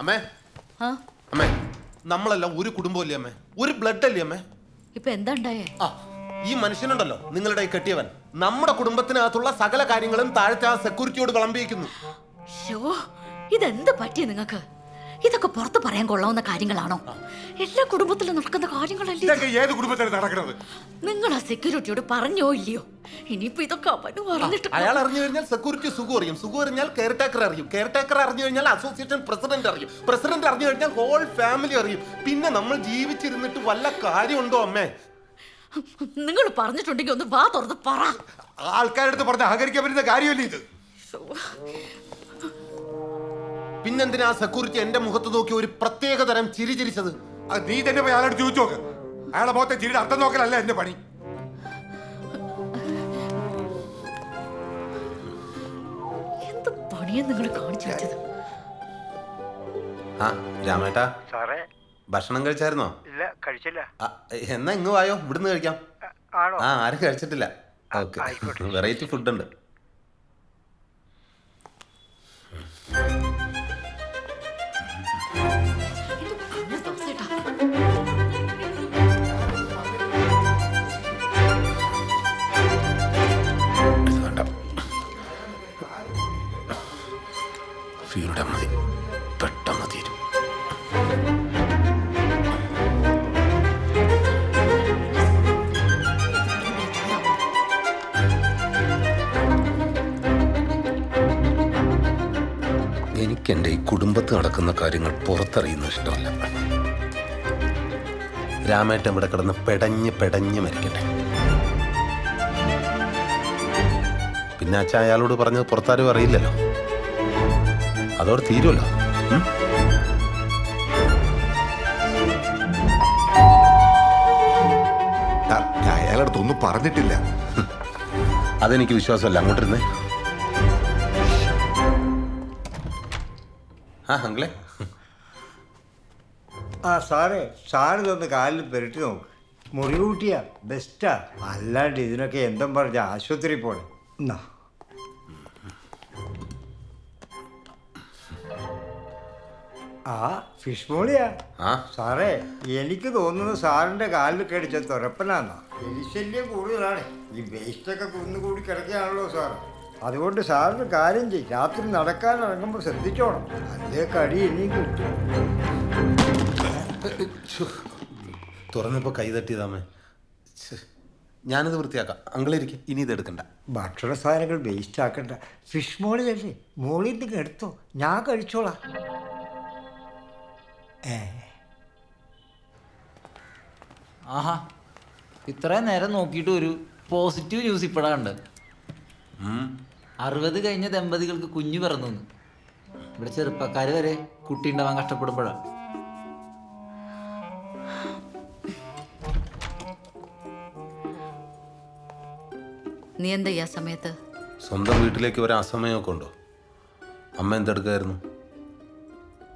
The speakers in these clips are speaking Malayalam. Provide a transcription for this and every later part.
അമ്മേ. ആ? അമ്മേ. നമ്മളെല്ലാം ഒരു കുടുംബമല്ലേ അമ്മേ? ഒരു ബ്ലഡ് അല്ലേ അമ്മേ? ഇപ്പൊ എന്താ ഉണ്ടായേ? ആ ഈ മനുഷ്യനുണ്ടല്ലോ നിങ്ങളുടെ ഈ കെട്ടിയവൻ. നമ്മുടെ കുടുംബത്തിനകത്തുള്ള സകല കാര്യങ്ങളും താഴത്തെ ആ സെക്യൂരിറ്റിയോട് വിളമ്പിയിരിക്കുന്നു. ഷോ ഇതെന്ത് പറ്റിയ നിങ്ങക്ക് ഇതൊക്കെ പുറത്ത് പറയാൻ കൊള്ളാവുന്ന കാര്യങ്ങളാണോ? എല്ലാ കുടുംബത്തിലും നടക്കുന്ന കാര്യങ്ങളല്ലേ ഇതൊക്കെ ഏത് കുടുംബത്തിലാണ് നടക്കുന്നത്? നിങ്ങൾ ആ സെക്യൂരിറ്റിയോട് പറഞ്ഞോ ഇല്ലയോ? ഇനിയിപ്പോ ഇതൊക്കെ അവന് പറഞ്ഞിട്ട് അയാൾ അറിഞ്ഞു കഴിഞ്ഞാൽ സെക്യൂരിറ്റി സുഖം അറിയും. സുഖം അറിഞ്ഞാൽ കെയർ ടേക്കർ അറിയും. കെയർ ടേക്കർ അറിഞ്ഞു കഴിഞ്ഞാൽ അസോസിയേഷൻ പ്രസിഡന്റ് അറിയും. പ്രസിഡന്റ് അറിഞ്ഞു കഴിഞ്ഞാൽ ഹോൾ ഫാമിലി അറിയും. പിന്നെ നമ്മൾ ജീവിച്ചിരുന്നിട്ട് വല്ല കാര്യമുണ്ടോ അമ്മേ? നിങ്ങൾ പറഞ്ഞിട്ടുണ്ടെങ്കിൽ ഒന്ന് വാ തുറന്ന് പറ. ആൾക്കാരുടെ അടുത്ത് പറഞ്ഞ് അഹകരിക്കാൻ പറ്റുന്ന കാര്യമല്ലേ ഇത്. പിന്നെന്തിനാ ആ സെക്യൂരിറ്റി എന്റെ മുഖത്ത് നോക്കി ഒരു പ്രത്യേക തരം ചിരി ചിരിച്ചത്? അത് നീ തന്നെ പോയി അയാളോട് ചോദിച്ചു നോക്ക്. അയാളെ മുഖത്തെ ചിരിയുടെ അർത്ഥം നോക്കലല്ല എന്റെ പണി. എന്ത് പണിയാ നിങ്ങൾ കാണിച്ചു വെച്ചത്? ആ രാമേട്ടാ. സാറേ. ഭക്ഷണം കഴിച്ചായിരുന്നോ? ഇല്ല കഴിച്ചില്ല. ആ, എന്നാ ഇങ്ങ് വായോ? ഇവിടുന്ന് കഴിക്കാം. ആണോ? ആ ആരും കഴിച്ചിട്ടില്ല. ഓക്കെ. വെറൈറ്റി ഫുഡ് ഉണ്ട്. ഫീൽഡ് മതി. പെട്ടെന്ന് തീരും. എനിക്ക് എന്റെ ഈ കുടുംബത്ത് നടക്കുന്ന കാര്യങ്ങൾ പുറത്തറിയുന്ന ഇഷ്ടമല്ല. രാമേട്ടൻ ഇവിടെ കിടന്ന് പെടഞ്ഞ് പെടഞ്ഞ് മരിക്കട്ടെ. പിന്നെ അച്ഛൻ അയാളോട് പറഞ്ഞത് പുറത്താരും അറിയില്ലല്ലോ. അതോടെ തീരുമല്ലോ അയാളടുത്തൊന്നും പറഞ്ഞിട്ടില്ല. അതെനിക്ക് വിശ്വാസമല്ല. അങ്ങോട്ടിരുന്നേ. ആ അങ്കിളെ. ആ സാറേ സാറിതൊന്ന് കാലിൽ പെരട്ടി നോക്ക്. മുറിവ് കൂട്ടിയാ ബെസ്റ്റാ അല്ലാണ്ട് ഇതിനൊക്കെ എന്തും പറഞ്ഞ ആശുപത്രി പോണേ. എന്നാ ആ ഫിഷ് മോളിയാ. ആ. സാറേ എനിക്ക് തോന്നുന്നു സാറിന്റെ കാലിൽ കടിച്ച തുരപ്പനാന്നാ. എലിശല്യം കൂടുതലാണ്. ഈ വേസ്റ്റൊക്കെ കുന്നുകൂടി കിടക്കുകയാണല്ലോ സാർ അതുകൊണ്ട് സാറിന് കാര്യം ചെയ്യും രാത്രി നടക്കാൻ ഇറങ്ങുമ്പോൾ ശ്രദ്ധിച്ചോണം. അല്ലേ കടി ഇനിയും കിട്ടും. കൈ തട്ടിയതാമേ. ഞാനിത് വൃത്തിയാക്കാം. അങ്കിളിരിക്കും. ഇനി ഇത് എടുക്കണ്ട. ഭക്ഷണ സാധനങ്ങൾ വേസ്റ്റ് ആക്കണ്ട. ഫിഷ് മോളിയല്ലേ മോളിൽ നിന്ന് എടുത്തോ. ഞാൻ കഴിച്ചോളാം. ആഹാ ഇത്രയും നേരം നോക്കിയിട്ട് ഒരു പോസിറ്റീവ് ന്യൂസ് ഇപ്പോഴാ ഉണ്ട് അറുപത് കഴിഞ്ഞ ദമ്പതികൾക്ക് കുഞ്ഞു പിറന്നു ഇവിടെ ചെറുപ്പക്കാർ വരെ കുട്ടി ഉണ്ടാവാൻ കഷ്ടപ്പെടുമ്പോഴാണ് നീ എന്താ ഈ ആ സമയത്ത്? സ്വന്തം വീട്ടിലേക്ക് വരാൻ അസമയമൊക്കെ ഉണ്ടോ? അമ്മ എന്തെടുക്കായിരുന്നു?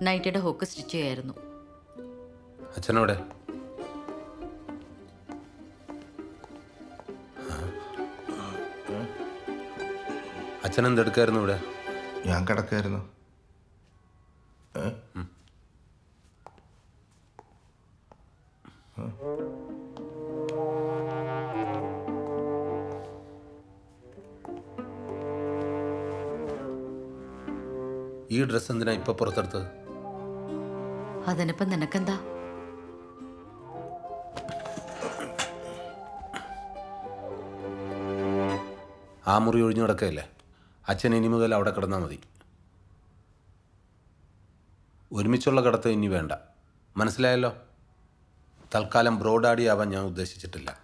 നൈറ്റിയുടെ ഹോക്ക് സ്റ്റിച്ച് ചെയ്യായിരുന്നു. അച്ഛനോടെ അച്ഛൻ എന്തെടുക്കായിരുന്നു ഇവിടെ? ഞാൻ കിടക്കായിരുന്നു. ഈ ഡ്രസ്സ് എന്തിനാ ഇപ്പൊ പുറത്തെടുത്തത്? അതിനിപ്പം നിനക്കെന്താ? ആ മുറി ഒഴിഞ്ഞു കിടക്കയല്ലേ? അച്ഛൻ ഇനി മുതൽ അവിടെ കിടന്നാൽ മതി. ഒരുമിച്ചുള്ള കിടത്തം ഇനി വേണ്ട. മനസ്സിലായല്ലോ? തൽക്കാലം ബ്രോഡാഡി ഞാൻ ഉദ്ദേശിച്ചിട്ടില്ല.